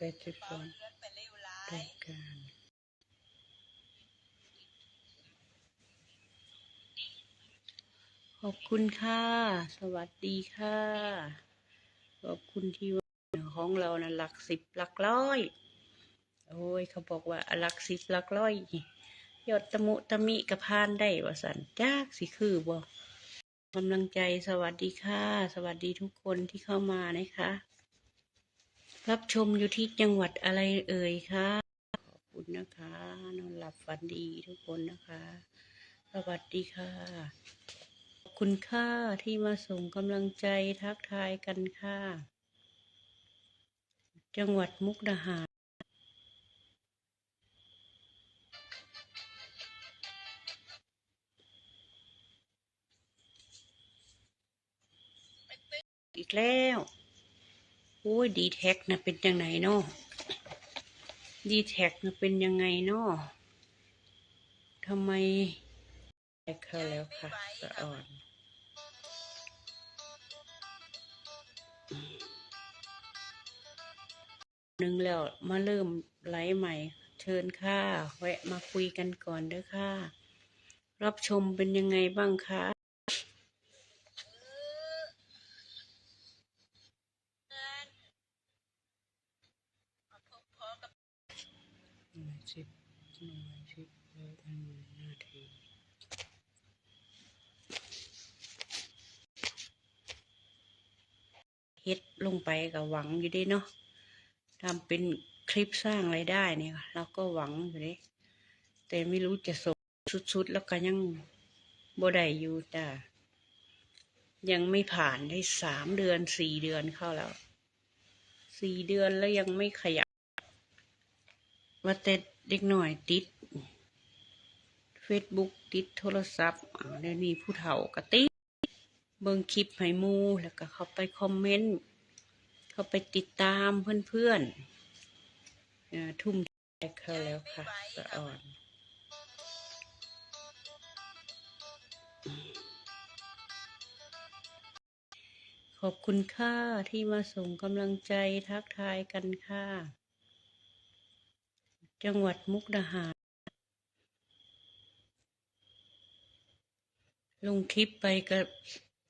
แปดสิบสองรายการขอบคุณค่ะ สวัสดีค่ะ ขอบคุณที่ว่าของเรานะหลักสิบหลักร้อย โอ้ย เขาบอกว่าหลักสิบหลักร้อย ยอดตะมุตะมิกระพานได้ว่าสันจากสิคือบ่กำลังใจสวัสดีค่ะ สวัสดีทุกคนที่เข้ามานะคะ รับชมอยู่ที่จังหวัดอะไรเอ่ยคะขอบคุณนะคะ นอนหลับฝันดีทุกคนนะคะ สวัสดีค่ะ ขอบคุณค่ะที่มาส่งกำลังใจทักทายกันค่ะ จังหวัดมุกดาหารอีกแล้ว โอ้ยดีแท็กนะเป็นยังไงเนาะดีแท็กนะเป็นยังไงเนาะทำไมแท็กเข้าแล้วค่ะสะอ่อนหนึ่งแล้วมาเริ่มไลฟ์ใหม่ เชิญค่ะ แวะมาคุยกันก่อนเด้อค่ะ รับชมเป็นยังไงบ้างคะหนึ่งสิบหนึ่งสิบหนึ่งนาที เฮ็ดลงไปกับหวังอยู่ด้เนาะทำเป็นคลิปสร้างไรายได้เนี่ยเราก็หวังอยู่เลยแต่ไม่รู้จะส่งสุดๆ แล้วก็ยังบ่ได้อยู่จ้ะยังไม่ผ่านได้สามเดือนสี่เดือนเข้าแล้วสี่เดือนแล้วยังไม่ขยับว่าแต่เด็กหน่อยติดเฟซบุ๊กติดโทรศัพท์เดี๋ยวนี้ผู้เฒ่ากระติด เบิ่งคลิปให้มูแล้วก็เข้าไปคอมเมนต์ เข้าไปติดตามเพื่อนๆเอ่อทุ่มแท็กเขาแล้วค่ะสะอ่อนขอบคุณค่ะที่มาส่งกำลังใจทักทายกันค่ะ จังหวัดมุกดาหาร ลงคลิปไปก็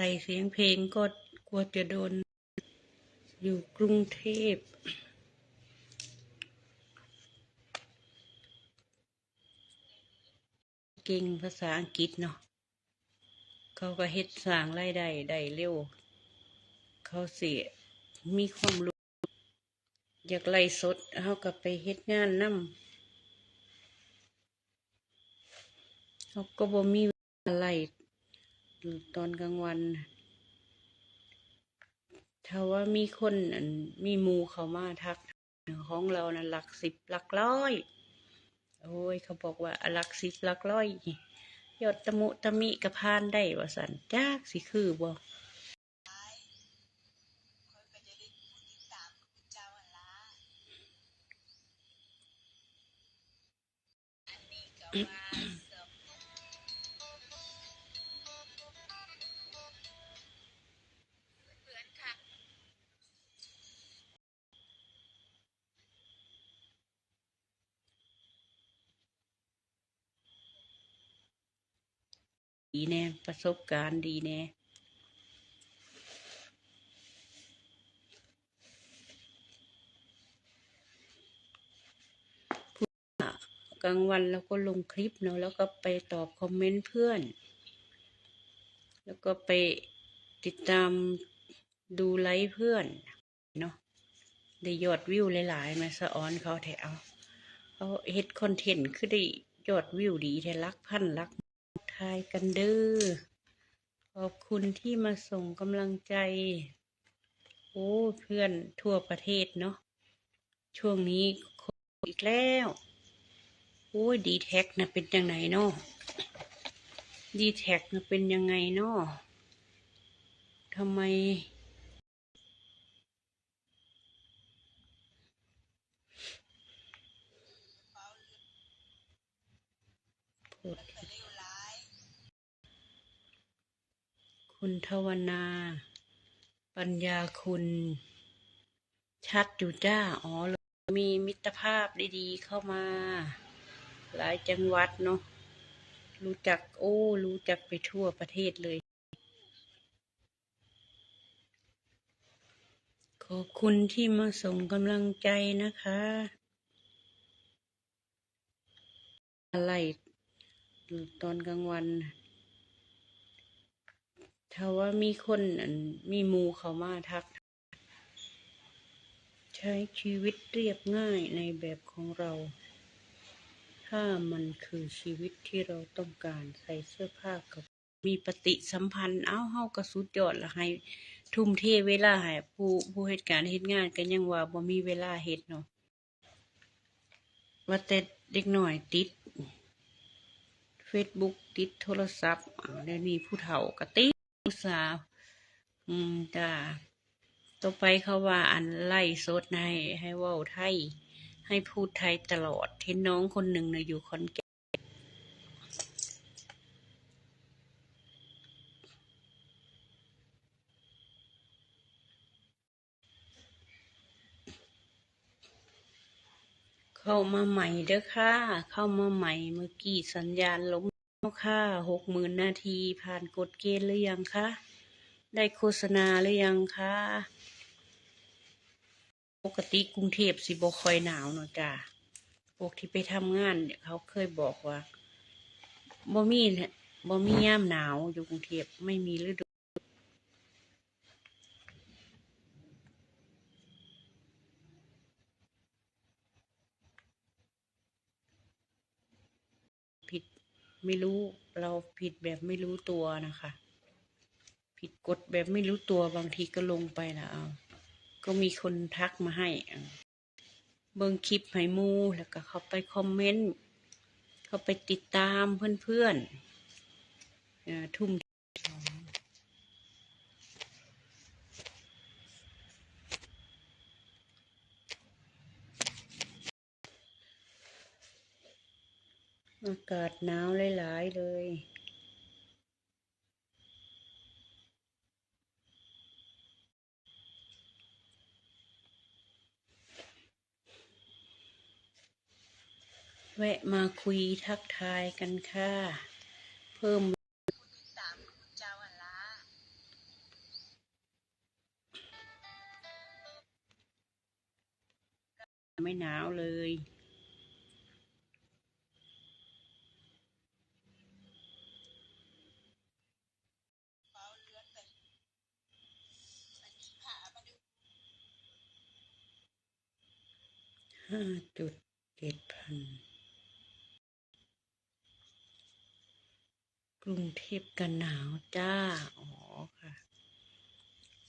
ใส่เสียงเพลงก็กลัวจะโดน อยู่กรุงเทพเก่งภาษาอังกฤษเนาะเขาก็เฮ็ดสร้างรายได้ได้เร็ว เขาเสียมีความรู้ อยากไล่สดเขาก็ไปเฮ็ดงานนำเขาก็บ่มีเวลาไล่ ตอนกลางวันถ้าว่ามีคนมีมูเขามาทักของเรานะหลักสิบหลักร้อย โอ้ย เขาบอกว่าหลักสิบหลักร้อยยอดตะมุตะมิกระพานได้ว่าสันจากสิคือบ่ ดีแน่ประสบการณ์ดีแน่กลางวันเราก็ลงคลิปเนาะแล้วก็ไปตอบคอมเมนต์เพื่อน แล้วก็ไปติดตามดูไลฟ์เพื่อนเนาะได้ยอดวิวหลายๆมาสะออนเขาแถวเขาเฮ็ดคอนเทนต์คือได้ยอดวิวดีแท้ลักพันลัก ทายกันเด้อ ขอบคุณที่มาส่งกำลังใจ โอ้เพื่อนทั่วประเทศเนาะ ช่วงนี้โควิดอีกแล้ว โอ้ยดีแท็กนะเป็นยังไงเนาะดีแท็กนะเป็นยังไงเนาะทำไม คุณทวนา ปัญญาคุณ ชัดอยู่จ้า อ๋อ มีมิตรภาพดีๆเข้ามา หลายจังหวัดเนาะ รู้จัก โอ้ รู้จักไปทั่วประเทศเลย ขอบคุณที่มาส่งกำลังใจนะคะ อะไรตอนกลางวัน ถ้าว่ามีคนอันมีมูเขามาทัก ใช้ชีวิตเรียบง่ายในแบบของเรา ถ้ามันคือชีวิตที่เราต้องการใส่เสื้อผ้ากับมีปฏิสัมพันธ์ เอ้าเฮาก็สุดยอดละให้ ทุ่มเทเวลาให้ผู้ผู้เหตุการณ์เฮ็ดงานกันยังว่าบ่มีเวลาเฮ็ดเนาะว่าแต่เด็กหน้อยติด Facebook ติดโทรศัพท์อ้วเดี๋ยวนี้ผู้เฒ่าก็ติด สาว อืมจ้าต่อไปเขาว่าอันไล่สดให้ ให้ว้าไทย ให้พูดไทยตลอดเห็นน้องคนหนึ่งนะอยู่คอนแก่นเข้ามาใหม่เด้อค่ะ เข้ามาใหม่เมื่อกี้สัญญาณล้ม ค่ะหกหมื่นนาทีผ่านกฎเกณฑ์หรือยังคะ ได้โฆษณาหรือยังคะ ปกติกรุงเทพสิบคอยหนาวเนาะจ้าพวกที่ไปทำงานเนี่ยเขาเคยบอกว่าบ่มีเนี่ยบ่มียามหนาวอยู่กรุงเทพไม่มีฤดู ไม่รู้เราผิดแบบไม่รู้ตัวนะคะ ผิดกฎแบบไม่รู้ตัวบางทีก็ลงไปแล้วเอาก็มีคนทักมาให้เบิ่งคลิปไห้มูแล้วก็เข้าไปคอมเมนต์เข้าไปติดตามเพื่อนๆทุ่มอากาศหนาวหลาย ๆ เลยแวะมาคุยทักทายกันค่ะ เพิ่ม ห้าจุดเจ็ดพันกรุงเทพกันหนาวจ้า อ๋อค่ะ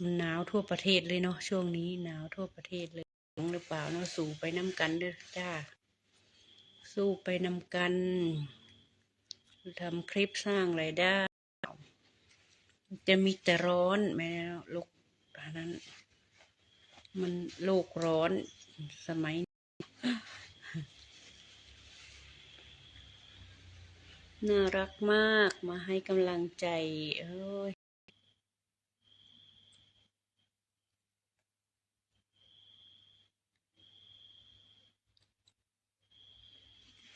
มันหนาวทั่วประเทศเลยเนาะช่วงนี้หนาวทั่วประเทศเลยหรือเปล่าเนาะสู้ไปน้ำกันเด้อจ้า สู้ไปน้ำกันทำคลิปสร้างไรายได้ จะมีแต่ร้อนแม่โลกอันนั้น มันโลกร้อนสมัย น่ารักมากมาให้กำลังใจเอ้ย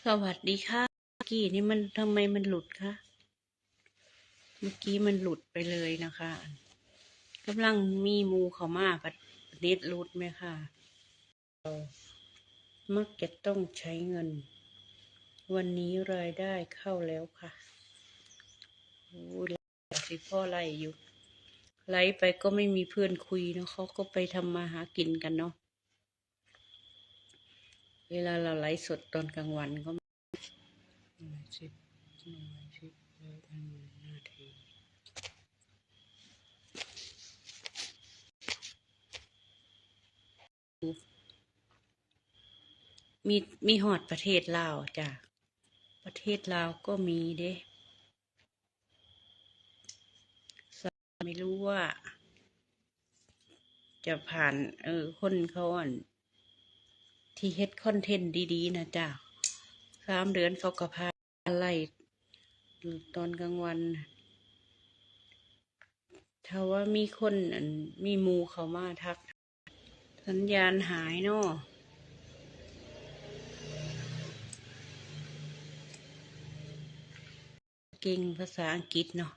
สวัสดีค่ะเมื่อกี้นี่มันทำไมมันหลุดคะ เมื่อกี้มันหลุดไปเลยนะคะกำลังมีมูเขามาปัดเน็ตหลุดไหมคะ มักจะต้องใช้เงิน วันนี้รายได้เข้าแล้วค่ะโอ้ยสิพ่อไล่อยู่ไล่ไปก็ไม่มีเพื่อนคุยเนาะเขาก็ไปทำมาหากินกันเนาะเวลาเราไลฟ์สดตอนกลางวันก็สิบหน่วยสิบเอ็ดหนึ่งนาที มีมีหอดประเทศลาวจ้ะ ประเทศลาวก็มีเด้ไม่รู้ว่า จะผ่าน เออ คนเขาอ่อนที่เฮ็ดคอนเทนต์ดีๆ นะจ้ะสามเดือนเขาก็พาอะไรตอนกลางวัน ถ้าว่ามีคนมีมูเขามาทัก สัญญาณหายเนาะ เก่งภาษาอังกฤษเนาะ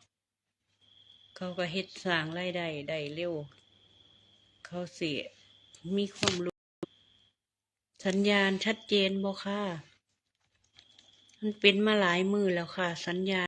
เขาก็เฮ็ดสร้างรายได้ได้เร็ว เขาเสียมีความรู้ สัญญาณชัดเจนบ่ค่ะ มันเป็นมาหลายมือแล้วค่ะ สัญญาณ